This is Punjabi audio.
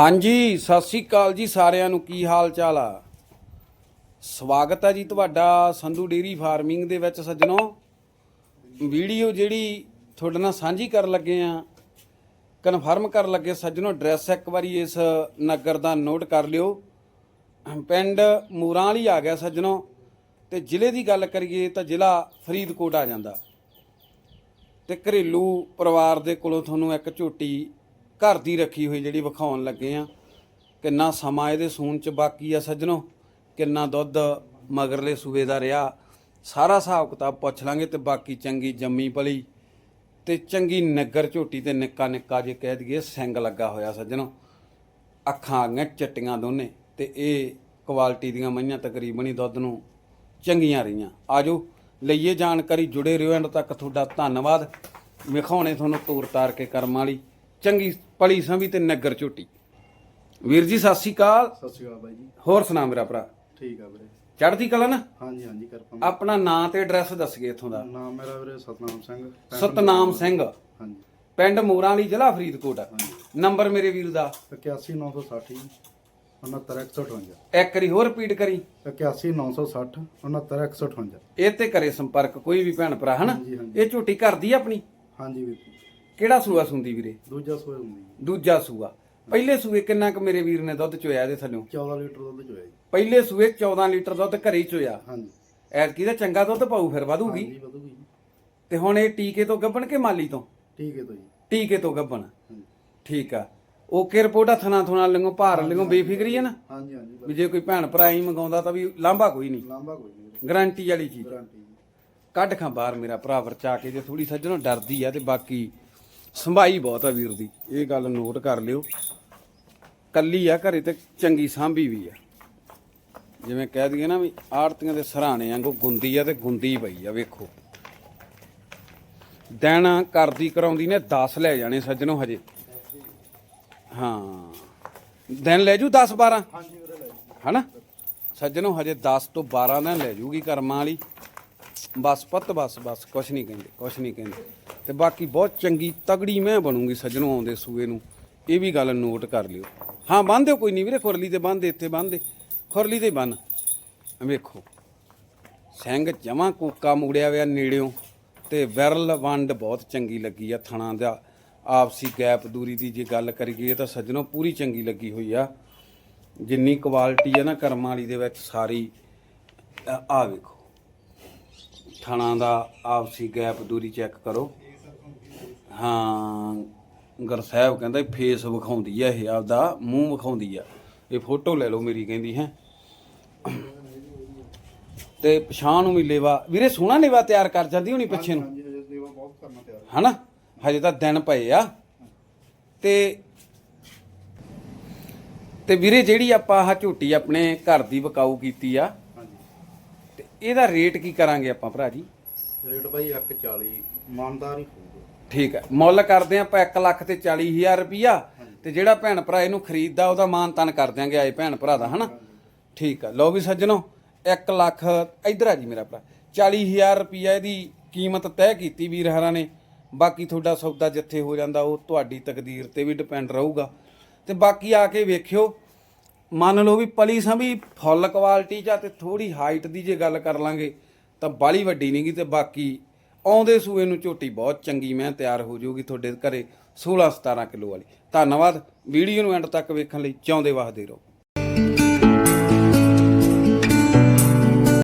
ਹਾਂਜੀ, ਸਤਿ ਸ੍ਰੀ ਅਕਾਲ ਜੀ ਸਾਰਿਆਂ ਨੂੰ। ਕੀ ਹਾਲ ਚਾਲ ਆ? ਸਵਾਗਤ ਹੈ ਜੀ ਤੁਹਾਡਾ ਸੰਧੂ ਡੇਰੀ ਫਾਰਮਿੰਗ ਦੇ ਵਿੱਚ ਸੱਜਣੋ। ਵੀਡੀਓ ਜਿਹੜੀ ਤੁਹਾਡੇ ਨਾਲ ਸਾਂਝੀ ਕਰਨ ਲੱਗੇ ਆ, ਕਨਫਰਮ ਕਰਨ ਲੱਗੇ ਸੱਜਣੋ, ਐਡਰੈਸ ਇੱਕ ਵਾਰੀ ਇਸ ਨਗਰ ਦਾ ਨੋਟ ਕਰ ਲਿਓ। ਪਿੰਡ ਮੂਰਾਂ ਵਾਲੀ ਆ ਗਿਆ ਸੱਜਣੋ, ਤੇ ਜ਼ਿਲ੍ਹੇ ਦੀ ਗੱਲ ਕਰੀਏ ਤਾਂ ਜ਼ਿਲ੍ਹਾ ਫਰੀਦਕੋਟ ਆ ਜਾਂਦਾ। ਤੇ ਘਰੇਲੂ ਪਰਿਵਾਰ ਦੇ ਕੋਲੋਂ ਤੁਹਾਨੂੰ ਇੱਕ ਝੋਟੀ ਘਰ ਦੀ ਰੱਖੀ ਹੋਈ ਜਿਹੜੀ ਵਿਖਾਉਣ ਲੱਗੇ ਆ। ਕਿੰਨਾ ਸਮਾਂ ਇਹਦੇ ਸੂਣ ਚ ਬਾਕੀ ਆ ਸੱਜਣੋ? ਕਿੰਨਾ ਦੁੱਧ ਮਗਰਲੇ ਸੂਬੇ ਦਾ ਰਿਹਾ? ਸਾਰਾ ਹਿਸਾਬ ਕਿਤਾਬ ਪੁੱਛ ਲਾਂਗੇ ਤੇ ਬਾਕੀ ਚੰਗੀ ਜੰਮੀ ਪਲੀ ਤੇ ਚੰਗੀ ਨਗਰ ਝੋਟੀ ਤੇ ਨਿੱਕਾ ਨਿੱਕਾ ਜੇ ਕਹਿ ਦਈਏ ਸਿੰਗ ਲੱਗਾ ਹੋਇਆ ਸੱਜਣੋ। ਅੱਖਾਂ ਆ ਗਈਆਂ ਦੋਨੇ ਤੇ ਇਹ ਕੁਆਲਿਟੀ ਦੀਆਂ ਮਈਆਂ ਤਕਰੀਬਨ ਹੀ ਦੁੱਧ ਨੂੰ ਚੰਗੀਆਂ ਰਹੀਆਂ। ਆਜੋ, ਲਈਏ ਜਾਣਕਾਰੀ, ਜੁੜੇ ਰਹੋ ਐਂਡ ਤੱਕ ਤੁਹਾਡਾ ਧੰਨਵਾਦ। ਵਿਖਾਉਣੇ ਤੁਹਾਨੂੰ ਤੂਰ ਤਾਰ ਕੇ ਕਰਮ ਵਾਲੀ। ਚੰਗੀ ਪਲੀ ਸੰਵੀ ਤੇ ਨਗਰ ਝੋਟੀ ਵੀਰ ਜੀ ਸਤਿ ਸ਼੍ਰੀ ਅਕਾਲ। ਸਤਿ ਸ਼੍ਰੀ ਅਕਾਲ ਬਾਈ ਜੀ। ਹੋਰ ਸੁਣਾ ਮੇਰਾ ਭਰਾ। ਠੀਕ ਆ ਵੀਰੇ। ਚੜ੍ਹਦੀ ਕਲਾ ਨਾ? ਹਾਂਜੀ ਹਾਂਜੀ ਕਰਪਾਂ ਆਪਣਾ ਨਾਂ ਤੇ ਐਡਰੈਸ ਦੱਸਗੇ ਇੱਥੋਂ ਦਾ। ਨਾਮ ਮੇਰਾ ਵੀਰੇ ਸਤਨਾਮ ਸਿੰਘ। ਸਤਨਾਮ ਸਿੰਘ। ਹਾਂਜੀ। ਪਿੰਡ ਮੋਰਾਂ ਵਾਲੀ ਜ਼ਿਲ੍ਹਾ ਫਰੀਦਕੋਟ। ਨੰਬਰ ਮੇਰੇ ਵੀਰ ਦਾ। 81960 69158 ਇੱਕ ਵਾਰੀ ਹੋਰ ਰਿਪੀਟ ਕਰੀ। 81960 69158 ਇਹ ਤੇ ਕਰੇ ਸੰਪਰਕ ਕੋਈ ਵੀ ਭੈਣ ਭਰਾ ਹਨਾ। ਇਹ ਝੋਟੀ ਘਰ ਦੀ ਆ ਆਪਣੀ? ਹਾਂਜੀ ਵੀਰ। ਕਿਹੜਾ ਸੂਆ ਸੁੰਦੀ ਵੀਰੇ? ਦੂਜਾ ਹੁੰਦੀ ਜੀ। ਦੂਜਾ ਸੂਆ। ਪਹਿਲੇ ਸੂਏ ਕਿੰਨਾ ਕੁ ਮੇਰੇ ਵੀਰ ਨੇ ਦੁੱਧ ਚੋਇਆ ਇਹਦੇ ਥੱਲੋਂ? 14 ਲੀਟਰ ਦੁੱਧ ਚੋਇਆ ਜੀ। ਪਹਿਲੇ ਸੂਏ 14 ਲੀਟਰ ਦੁੱਧ ਘਰੇ ਹੀ ਚੋਇਆ। ਹਾਂਜੀ। ਐਤਕੀ ਦਾ ਚੰਗਾ ਦੁੱਧ ਪਾਊ ਫਿਰ ਵਧੂਗੀ। ਹਾਂਜੀ ਵਧੂਗੀ ਜੀ। ਤੇ ਹੁਣ ਇਹ ਟੀਕੇ ਤੋਂ ਗੱਬਣ ਕੇ ਮਾਲੀ ਤੋਂ? ਠੀਕ ਹੈ ਤੋਂ ਜੀ। ਟੀਕੇ ਤੋਂ ਗੱਬਣ। ਹਾਂਜੀ। ਠੀਕ ਆ। ਓਕੇ ਰਿਪੋਰਟ ਹੱਥਾਂ ਥੁਣਾ ਲਿੰਗੋ ਭਾਰ ਲਿੰਗੋ ਬੇਫਿਕਰੀ ਹੈ ਨਾ? ਹਾਂਜੀ ਹਾਂਜੀ ਵੀ ਜੇ ਕੋਈ ਭੈਣ ਭਰਾ ਹੀ ਮੰਗਾਉਂਦਾ ਤਾਂ ਵੀ ਲਾਂਭਾ ਕੋਈ ਨਹੀਂ। ਲਾਂਬਾ ਕੋਈ ਨਹੀਂ ਗਾਰੰਟੀ ਵਾਲੀ ਚੀਜ਼। ਗਾਰੰਟੀ ਕੱਢ ਖਾਂ ਬਾਹਰ ਮੇਰਾ ਭਰਾ ਵਰਚਾ ਕੇ ਜੇ ਥੋੜੀ ਸੱਜਣੋਂ ਡਰਦੀ ਆ ਤੇ ਬਾਕੀ ਸੰਭਾਈ ਬਹੁਤ ਆ ਵੀਰ ਦੀ ਇਹ ਗੱਲ ਨੋਟ ਕਰ ਲਿਓ। ਕੱਲੀ ਆ ਘਰੇ ਤੇ ਚੰਗੀ ਸਾਂਭੀ ਵੀ ਆ। ਜਿਵੇਂ ਕਹਿ ਦਈਏ ਨਾ ਵੀ ਆੜਤੀਆਂ ਦੇ ਸਰਾਣੇ ਵਾਂਗੂ ਗੁੰਦੀ ਆ ਤੇ ਗੁੰਦੀ ਪਈ ਆ ਵੇਖੋ। ਦਿਨ ਕਰਦੀ ਕਰਾਉਂਦੀ ਨੇ 10 ਲੈ ਜਾਣੇ ਸੱਜਣੋਂ ਹਜੇ। ਹਾਂ ਦਿਨ ਲੈ ਜੂ 10 12 ਹਾਂਜੀ ਵੀਰੇ ਲੈ ਜੀ। ਹਨਾ? ਸੱਜਣੋਂ ਹਜੇ 10 ਤੋਂ 12 ਦਿਨ ਲੈ ਜੂਗੀ ਕਰਮਾਂ ਵਾਲੀ। ਬਸ ਪੁੱਤ, ਬਸ ਬਸ, ਕੁਛ ਨਹੀਂ ਕਹਿੰਦੇ, ਕੁਛ ਨਹੀਂ ਕਹਿੰਦੇ। ਤੇ ਬਾਕੀ ਬਹੁਤ ਚੰਗੀ ਤਗੜੀ ਮੈਂ ਬਣੂਗੀ ਸੱਜਣੋਂ ਆਉਂਦੇ ਸੂਏ ਨੂੰ। ਇਹ ਵੀ ਗੱਲ ਨੋਟ ਕਰ ਲਿਓ। ਹਾਂ ਬੰਨ ਦਿਓ ਕੋਈ ਨਹੀਂ ਵੀਰੇ, ਖੁਰਲੀ ਤੇ ਬੰਨ ਦੇ ਇੱਥੇ ਬੰਨ ਦੇ ਖੁਰਲੀ ਤੇ ਬੰਨ ਵੇਖੋ, ਸਿੰਘ ਜਮਾਂ ਕੋਕਾ ਮੁੜਿਆ ਹੋਇਆ ਨੇੜਿਓਂ ਤੇ ਵਿਰਲ ਵੰਡ ਬਹੁਤ ਚੰਗੀ ਲੱਗੀ ਆ ਥਣਾ ਦਾ। ਆਪਸੀ ਗੈਪ ਦੂਰੀ ਦੀ ਜੇ ਗੱਲ ਕਰੀਏ ਤਾਂ ਸੱਜਣੋਂ ਪੂਰੀ ਚੰਗੀ ਲੱਗੀ ਹੋਈ ਆ। ਜਿੰਨੀ ਕੁਆਲਿਟੀ ਆ ਨਾ ਕਰਮਾਂ ਵਾਲੀ ਦੇ ਵਿੱਚ ਸਾਰੀ, ਆ- ਆ ਵੇਖੋ। ਥਣਾ ਦਾ ਆਪਸੀ ਗੈਪ ਦੂਰੀ ਚੈੱਕ ਕਰੋ। ਹਾਂ ਗੁਰਸਾਹਿਬ ਕਹਿੰਦਾ ਫੇਸ ਵਿਖਾਉਂਦੀ ਆ ਇਹ ਆਪਦਾ ਮੂੰਹ ਵਿਖਾਉਂਦੀ ਆ। ਇਹ ਫੋਟੋ ਲੈ ਲਓ ਮੇਰੀ ਕਹਿੰਦੀ ਹੈ। ਤੇ ਪਛਾਣ ਨੂੰ ਵੀ ਲੇਵਾ। ਵੀਰੇ ਸੋਹਣਾ ਲੇਵਾ ਤਿਆਰ ਕਰ ਜਾਂਦੀ ਹੋਣੀ ਪਿੱਛੇ ਨੂੰ? ਹਨਾ? ਹਜੇ ਤਾਂ ਦਿਨ ਪਏ ਆ। ਤੇ ਤੇ ਵੀਰੇ ਜਿਹੜੀ ਆਪਾਂ ਆਹ ਝੋਟੀ ਆਪਣੇ ਘਰ ਦੀ ਵਿਕਾਊ ਕੀਤੀ ਆ ਇਹਦਾ ਰੇਟ ਕੀ ਕਰਾਂਗੇ ਆਪਾਂ ਭਰਾ ਜੀ? ਰੇਟ ਬਾਈ 140 ਇਮਾਨਦਾਰ ਹੀ ਹੋਊਗਾ। ਠੀਕ ਹੈ ਮੁੱਲ ਕਰਦੇ ਆ ਆਪਾਂ 1 ਲੱਖ ਤੇ 40000 ਰੁਪਿਆ ਤੇ ਜਿਹੜਾ ਭੈਣ ਭਰਾ ਇਹਨੂੰ ਖਰੀਦਦਾ ਉਹਦਾ ਮਾਨ ਤਾਨ ਕਰ ਦਿਆਂਗੇ ਆਏ ਭੈਣ ਭਰਾ ਦਾ ਹਨਾ? ਠੀਕ ਆ ਲਓ ਵੀ ਸੱਜਣੋ 1 ਲੱਖ ਇਧਰ ਆ ਜੀ ਮੇਰਾ ਭਰਾ 40000 ਰੁਪਿਆ ਇਹਦੀ ਕੀਮਤ ਤੈਅ ਕੀਤੀ ਵੀਰ ਹਰਾਂ ਨੇ। ਬਾਕੀ ਤੁਹਾਡਾ ਸੌਦਾ ਜਿੱਥੇ ਹੋ ਜਾਂਦਾ ਉਹ ਤੁਹਾਡੀ ਤਕਦੀਰ ਤੇ ਵੀ ਡਿਪੈਂਡ ਰਹੂਗਾ। ਤੇ ਬਾਕੀ ਆ ਕੇ ਵੇਖਿਓ ਮੰਨ ਲਓ ਵੀ ਪਲੀ ਸੰਭੀ ਫੁੱਲ ਕੁਆਲਿਟੀ ਚ ਆ ਤੇ ਥੋੜੀ ਹਾਈਟ ਦੀ ਜੇ ਗੱਲ ਕਰ ਲਾਂਗੇ, ਤਾਂ ਬਾਲੀ ਵੱਡੀ ਨਹੀਂਗੀ ਤੇ ਬਾਕੀ ਆਉਂਦੇ ਸੂਏ ਨੂੰ ਝੋਟੀ ਬਹੁਤ ਚੰਗੀ, ਮੈਂ ਤਿਆਰ ਹੋ ਜਾਊਗੀ ਤੁਹਾਡੇ ਘਰੇ 16 17 ਕਿਲੋ ਵਾਲੀ। ਧੰਨਵਾਦ, ਵੀਡੀਓ ਨੂੰ ਐਂਡ ਤੱਕ ਵੇਖਣ ਲਈ ਚਾਹੁੰਦੇ ਵਾਹਦੇ ਰਹੋ।